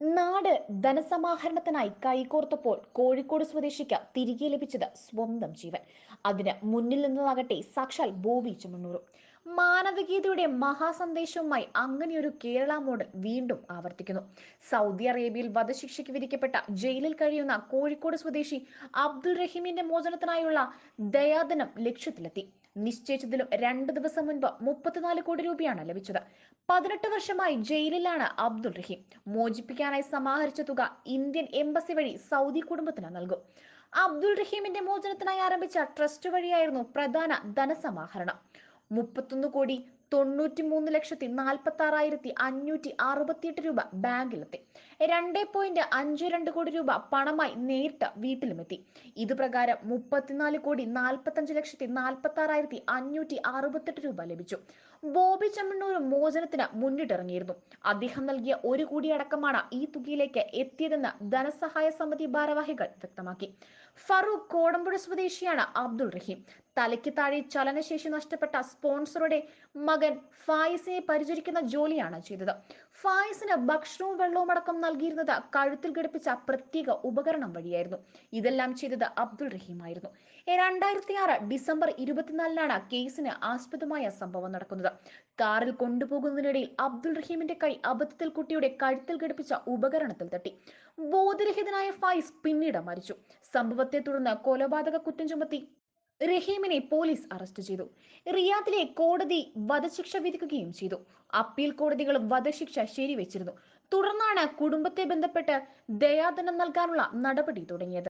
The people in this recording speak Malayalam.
നാട് ധനസമാഹരണത്തിനായി കൈകോർത്തപ്പോൾ കോഴിക്കോട് സ്വദേശിക്ക് തിരികെ ലഭിച്ചത് സ്വന്തം ജീവൻ. അതിന് മുന്നിൽ നിന്നതാകട്ടെ സാക്ഷാൽ ബോബി ചുമണ്ണൂറും മാനവികീതയുടെ മഹാസന്ദേശവുമായി അങ്ങനെയൊരു കേരള മോഡൽ വീണ്ടും ആവർത്തിക്കുന്നു. സൗദി അറേബ്യയിൽ വധശിക്ഷയ്ക്ക് വിധിക്കപ്പെട്ട ജയിലിൽ കഴിയുന്ന കോഴിക്കോട് സ്വദേശി അബ്ദുൾ റഹീമിന്റെ മോചനത്തിനായുള്ള ദയാദനം ലക്ഷ്യത്തിലെത്തി. നിശ്ചയിച്ചതിലും രണ്ടു ദിവസം മുൻപ് മുപ്പത്തിനാല് കോടി രൂപയാണ് ലഭിച്ചത്. പതിനെട്ട് വർഷമായി ജയിലിലാണ് അബ്ദുൾ റഹീം. മോചിപ്പിക്കാനായി സമാഹരിച്ച തുക ഇന്ത്യൻ എംബസി വഴി സൗദി കുടുംബത്തിന് നൽകും. അബ്ദുൾ റഹീമിന്റെ മോചനത്തിനായി ആരംഭിച്ച ട്രസ്റ്റ് വഴിയായിരുന്നു പ്രധാന ധനസമാഹരണം. മുപ്പത്തൊന്ന് കോടി തൊണ്ണൂറ്റി മൂന്ന് ലക്ഷത്തി നാൽപ്പത്തി ആറായിരത്തി അഞ്ഞൂറ്റി അറുപത്തിയെട്ട് രൂപ ബാങ്കിലെത്തി. രണ്ട് പോയിന്റ് അഞ്ച് രണ്ട് കോടി രൂപ പണമായി നേരിട്ട് വീട്ടിലുമെത്തി. ഇത് പ്രകാരം മുപ്പത്തിനാല് കോടി നാൽപ്പത്തഞ്ച് ലക്ഷത്തി നാൽപ്പത്തി ആറായിരത്തി അഞ്ഞൂറ്റി അറുപത്തെട്ട് രൂപ ലഭിച്ചു. ബോബി ചെമ്മണ്ണൂർ മോചനത്തിന് മുന്നിട്ടിറങ്ങിയിരുന്നു. അദ്ദേഹം നൽകിയ ഒരു കോടി അടക്കമാണ് ഈ തുകയിലേക്ക് എത്തിയതെന്ന് ധനസഹായ സമിതി ഭാരവാഹികൾ വ്യക്തമാക്കി. ഫറൂഖ് കോടമ്പുഴ സ്വദേശിയാണ് അബ്ദുൾ റഹീം. തലയ്ക്ക് താഴെ ചലനശേഷി നഷ്ടപ്പെട്ട സ്പോൺസറുടെ മകൻ ഫായിസിനെ പരിചരിക്കുന്ന ജോലിയാണ് ചെയ്തത്. ഫായിസിന് ഭക്ഷണവും വെള്ളവും അടക്കം നൽകിയിരുന്നത് കഴുത്തിൽ ഘടിപ്പിച്ച പ്രത്യേക ഉപകരണം വഴിയായിരുന്നു. ഇതെല്ലാം ചെയ്തത് അബ്ദുൾ റഹീമായിരുന്നു. രണ്ടായിരത്തി ആറ് ഡിസംബർ ഇരുപത്തിനാലിനാണ് കേസിന് ആസ്പദമായ സംഭവം നടക്കുന്നത്. കാറിൽ കൊണ്ടുപോകുന്നതിനിടയിൽ അബ്ദുൾ റഹീമിന്റെ കൈ അബദ്ധത്തിൽ കുട്ടിയുടെ കഴുത്തിൽ ഘടിപ്പിച്ച ഉപകരണത്തിൽ തട്ടി. ബോധരഹിതനായ ഫായിസ് പിന്നീട് മരിച്ചു. സംഭവത്തെ തുടർന്ന് കൊലപാതക കുറ്റം ചുമത്തി റഹീമിനെ പോലീസ് അറസ്റ്റ് ചെയ്തു. റിയാദിലെ കോടതി വധശിക്ഷ വിധിക്കുകയും ചെയ്തു. അപ്പീൽ കോടതികളും വധശിക്ഷ ശരിവെച്ചിരുന്നു. തുടർന്നാണ് കുടുംബത്തെ ബന്ധപ്പെട്ട് ദയാദനം നൽകാനുള്ള നടപടി തുടങ്ങിയത്.